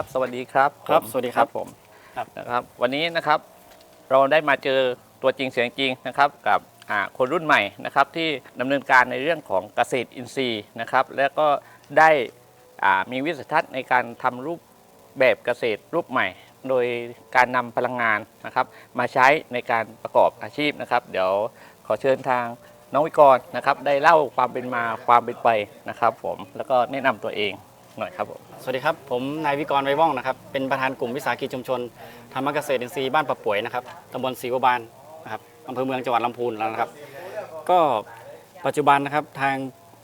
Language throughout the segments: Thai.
ครับสวัสดีครับครับผมสวัสดีครับผมครับนะครับ วันนี้นะครับเราได้มาเจอตัวจริงเสียงจริงนะครับ กับอ่าคนรุ่นใหม่นะครับที่ดำเนินการในเรื่องของเกษตรอินทรีย์นะครับ แล้วก็ได้อ่ามีวิสัยทัศน์ในการทำรูปแบบเกษตรรูปใหม่ โดยการนำพลังงานนะครับ มาใช้ในการประกอบอาชีพนะครับ เดี๋ยวขอเชิญทางน้องวิกรณ์นะครับ ได้เล่าความเป็นมาความเป็นไปนะครับ ผมแล้วก็แนะนำตัวเอง หน่อยครับผมสวัสดีครับผมนายวิกรณ์ไวว่องนะครับเป็นประธานกลุ่มวิสาหกิจชุมชนธรรมเกษตรอินทรีย์บ้านปะป่วยนะครับตำบลศรีวบาลนะครับอำเภอเมืองจังหวัดลำพูนแล้วนะครับ ก็ปัจจุบันนะครับทาง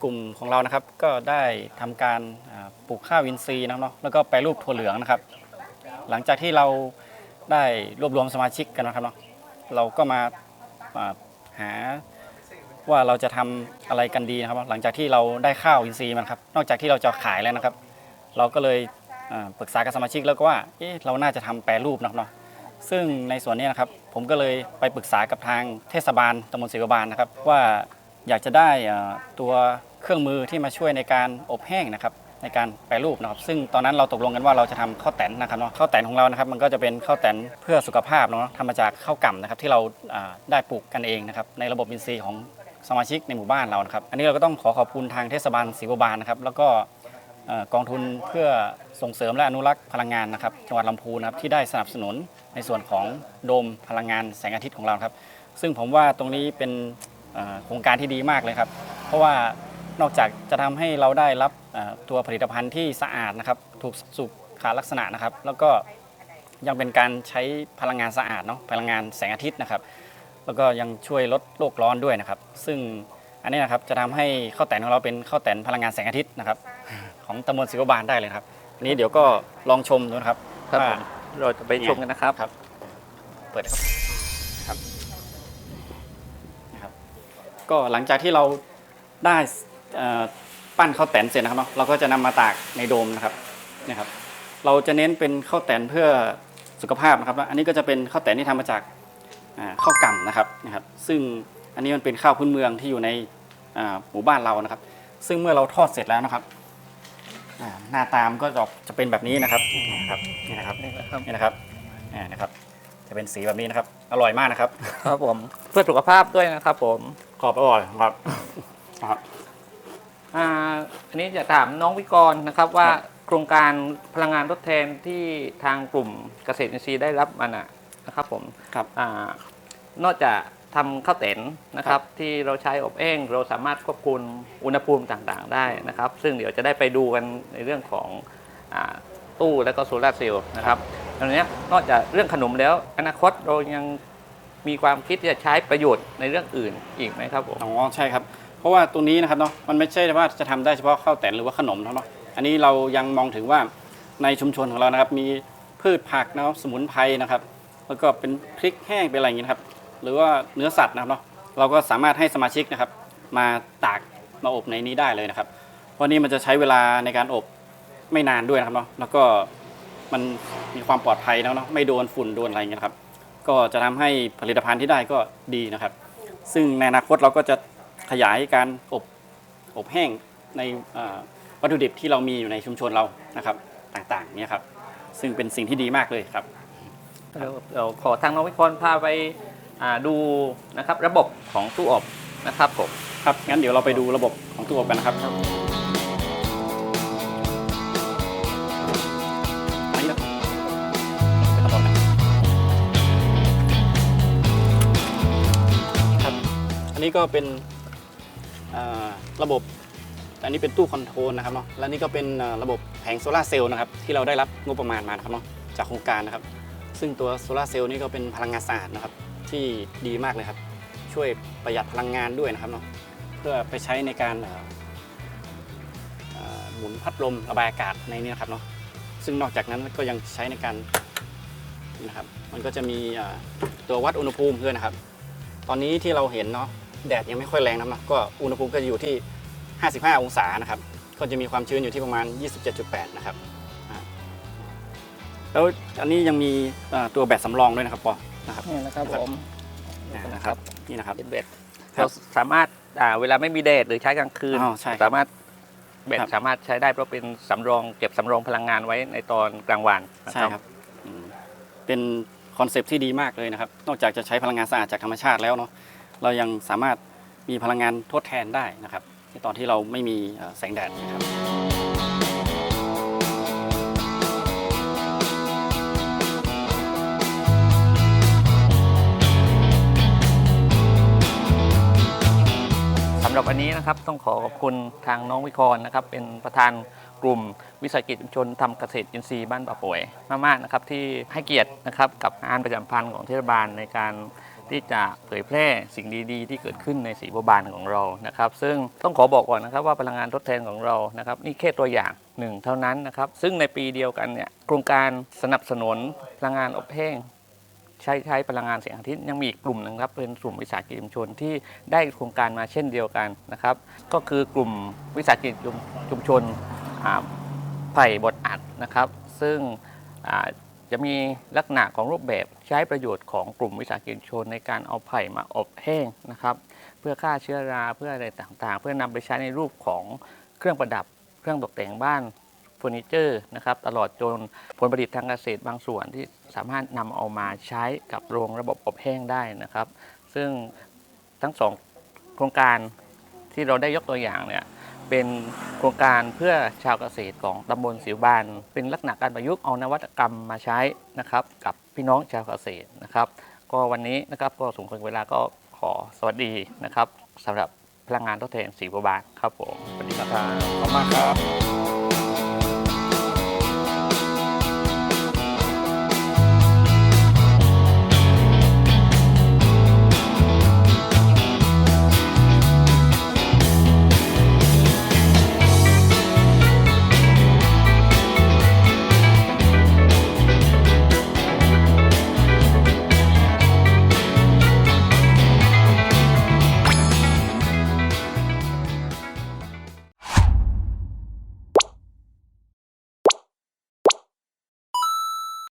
กลุ่มของเรานะครับก็ได้ทำการปลูกข้าวอินทรีย์นะเนาะแล้วก็แปรรูปถั่วเหลืองนะครับ หลังจากที่เราได้รวบรวมสมาชิกกันนะครับเนาะเราก็มาหาว่าเราจะทำอะไรกันดีนะครับ หลังจากที่เราได้ข้าวอินทรีย์มันครับนอกจากที่เราจะขายแล้วนะครับ เราก็เลยปรึกษากับสมาชิกแล้วก็ว่าเอ๊ะเราน่าจะทำแปรรูปเนาะซึ่งในส่วนนี้นะครับผมก็เลยไปปรึกษากับทางเทศบาลตำบลศรีวบาลนะครับ ว่าอยากจะได้ตัวเครื่องมือที่มาช่วยในการอบแห้งนะครับในการแปรรูปนะครับ ซึ่งตอนนั้นเราตกลงกันว่าเราจะทำข้าวแตนนะครับเนาะข้าวแตนของเรานะครับมันก็จะเป็นข้าวแตนเพื่อสุขภาพเนาะทำมาจากข้าวกล่ำนะครับที่เราได้ปลูกกันเองนะครับในระบบอินทรีย์ของสมาชิกในหมู่บ้านเรานะครับ อันนี้เราก็ต้องขอขอบคุณทางเทศบาลศรีวบาลนะครับ แล้วก็ กองทุนเพื่อส่งเสริมและอนุรักษ์พลังงานนะครับจังหวัดลำพูนครับที่ได้สนับสนุนในส่วนของโดมพลังงานแสงอาทิตย์ของเราครับ ซึ่งผมว่าตรงนี้เป็นโครงการที่ดีมากเลยครับ เพราะว่านอกจากจะทำให้เราได้รับตัวผลิตภัณฑ์ที่สะอาดนะครับถูกสุขลักษณะนะครับ แล้วก็ยังเป็นการใช้พลังงานสะอาดเนาะพลังงานแสงอาทิตย์นะครับ แล้วก็ยังช่วยลดโลกร้อนด้วยนะครับ ซึ่งอันนี้นะครับจะทำให้ข้าวแตนของเราเป็นข้าวแตนพลังงานแสงอาทิตย์นะครับ ตำบลศิวบาลได้เลยครับอันนี้เดี๋ยวก็ลองชมดูนะครับครับว่าผมเราจะไปชมกันนะครับ ครับ เปิดนะครับครับนะครับ ก็หลังจากที่เราได้เอ่อปั้นข้าวแตนเสร็จนะครับเนาะเราก็จะนำมาตากในโดมนะครับนี่ครับ เราจะเน้นเป็นข้าวแตนเพื่อสุขภาพนะครับแล้วอันนี้ก็จะเป็นข้าวแตนที่ทำมาจากอ่าข้าวกล่ำนะครับนะครับ ซึ่งอันนี้มันเป็นข้าวพื้นเมืองที่อยู่ในอ่าหมู่บ้านเรานะครับ ซึ่งเมื่อเราทอดเสร็จแล้วนะครับ อ่าหน้าตามนก็จะจะเป็นแบบนี้นะครับนี่นะครับนี่นะครับนี่นะครับนี่นะครับอ่านะครับ จะเป็นสีแบบนี้นะครับ อร่อยมากนะครับ ครับผมเพื่อสุขภาพด้วยนะครับผมกรอบอร่อยครับครับอ่าอันนี้จะถามน้องวิกรณ์นะครับว่าครับ โครงการพลังงานทดแทนที่ทางกลุ่มเกษตรอินทรีย์ได้รับมานะนะครับผมครับอานอกจาก ทำข้าวเต็นนะครับที่เราใช้อบแห้งเราสามารถควบคุมอุณหภูมิต่างๆ ได้นะครับ ซึ่งเดี๋ยวจะได้ไปดูกันในเรื่องของอาตู้และก็โซลาร์เซลล์นะครับตอนนี้นอกจากเรื่องขนมแล้ว อนาคตเรายังมีความคิดที่จะใช้ประโยชน์ในเรื่องอื่นอีกไหมครับผมอ๋อใช่ครับ เพราะว่าตัวนี้นะครับเนาะมันไม่ใช่ว่าจะทำได้เฉพาะข้าวแตนหรือว่าขนมเท่านั้นเนาะอันนี้เรายังมองถึงว่าในชุมชนของเรานะครับ มีพืชผักนะครับสมุนไพรนะครับ แล้วก็เป็นพริกแห้งเป็นอะไรอย่างนี้นะครับ หรือว่าเนื้อสัตว์นะครับเนาะเราก็สามารถให้สมาชิกนะครับ มาตากมาอบในนี้ได้เลยนะครับ เพราะนี่มันจะใช้เวลาในการอบไม่นานด้วยนะครับเนาะแล้วก็มันมีความปลอดภัยแล้วเนาะไม่โดนฝุ่นโดนอะไรเงี้ยครับ ก็จะทำให้ผลิตภัณฑ์ที่ได้ก็ดีนะครับ ซึ่งในอนาคตเราก็จะขยายการอบอบแห้งในวัตถุดิบที่เรามีอยู่ในชุมชนเรานะครับต่างๆเนี่ยครับ ซึ่งเป็นสิ่งที่ดีมากเลยครับเดี๋ยวเดี๋ยวขอทางน้องวิกรพาไป ดูนะครับระบบของตู้อบนะครับผมครับ งั้นเดี๋ยวเราไปดูระบบของตู้อบกันนะครับอันนี้นะเป็นระบบนะครับ อันนี้ก็เป็นเอ่อระบบ อันนี้เป็นตู้คอนโทรลนะครับเนาะ และนี่ก็เป็นเอ่อระบบแผงโซลาร์เซลล์นะครับ ที่เราได้รับงบประมาณมานะครับเนาะ จากโครงการนะครับ ซึ่งตัวโซลาร์เซลล์นี่ก็เป็นพลังงานสะอาดนะครับ ที่ดีมากเลยครับ ช่วยประหยัดพลังงานด้วยนะครับเนาะเพื่อไปใช้ในการหมุนพัดลมระบายอากาศในนี้นะครับเนาะซึ่งนอกจากนั้นก็ยังใช้ในการนี่นะครับ มันก็จะมีตัววัดอุณหภูมิด้วยนะครับ ตอนนี้ที่เราเห็นเนาะแดดยังไม่ค่อยแรงนะครับก็อุณหภูมิก็อยู่ที่ 55 องศานะครับ ก็จะมีความชื้นอยู่ที่ประมาณ 27.8 นะครับ แล้วอันนี้ยังมีตัวแบตสำรองด้วยนะครับปอ นะครับ นี่นะครับผมอ่านะครับนี่นะครับเป็นเบ็ดครับเราสามารถอ่าเวลาไม่มีแดดหรือใช้กลางคืนอ๋อใช่ครับสามารถแบตครับสามารถใช้ได้เพราะเป็นสำรองเก็บสำรองพลังงานไว้ในตอนกลางวันนะใช่ครับอืมเป็นคอนเซปต์ที่ดีมากเลยนะครับ นอกจากจะใช้พลังงานสะอาดจากธรรมชาติแล้วเนาะเรายังสามารถมีพลังงานทดแทนได้นะครับในตอนที่เราไม่มีเอ่อแสงแดดนะครับ วันนี้นะครับต้องขอขอบคุณทางน้องวิคอนนะครับเป็นประธานกลุ่มวิสาหกิจชุมชนทำเกษตรอินทรีย์บ้านป่าป่วยมากๆนะครับที่ให้เกียรตินะครับกับงานประจำพันธ์ของเทศบาลในการที่จะเผยแพร่สิ่งดีๆ ที่เกิดขึ้นในสีบัวบานของเรานะครับ ซึ่งต้องขอบอกก่อนนะครับว่าพลังงานทดแทนของเรานะครับนี่แค่ตัวอย่างหนึ่งเท่านั้นนะครับซึ่งในปีเดียวกันเนี่ยโครงการสนับสนุนพลังงานอบแห้ง ใช้ใช้พลังงานแสงอาทิตย์ยังมีอีกกลุ่มหนึ่งครับเป็นกลุ่มวิสาหกิจชุมชนที่ได้โครงการมาเช่นเดียวกันนะครับ ก็คือกลุ่มวิสาหกิจชุมชุมชนไผ่บดอัดนะครับ ซึ่งจะมีลักษณะของรูปแบบใช้ประโยชน์ของกลุ่มวิสาหกิจชุมชนในการเอาไผ่มาอบแห้งนะครับ เพื่อฆ่าเชื้อราเพื่ออะไรต่างๆ เพื่อนำไปใช้ในรูปของเครื่องประดับเครื่องตกแต่งบ้าน เฟอร์นิเจอร์นะครับตลอดจนผลผลิตทางเกษตรบางส่วนที่สามารถนำเอามาใช้กับโรงระบบอบแห้งได้นะครับ ซึ่งทั้งสองโครงการที่เราได้ยกตัวอย่างเนี่ยเป็นโครงการเพื่อชาวเกษตรของตำบลสิวบาน เป็นลักษณะการประยุกต์เอานวัตกรรมมาใช้นะครับ กับพี่น้องชาวเกษตรนะครับ ก็วันนี้นะครับก็สมควรเวลาก็ขอสวัสดีนะครับสำหรับพลังงานทดแทนสีบัวบานครับผมสวัสดีครับขอบคุณมากครับ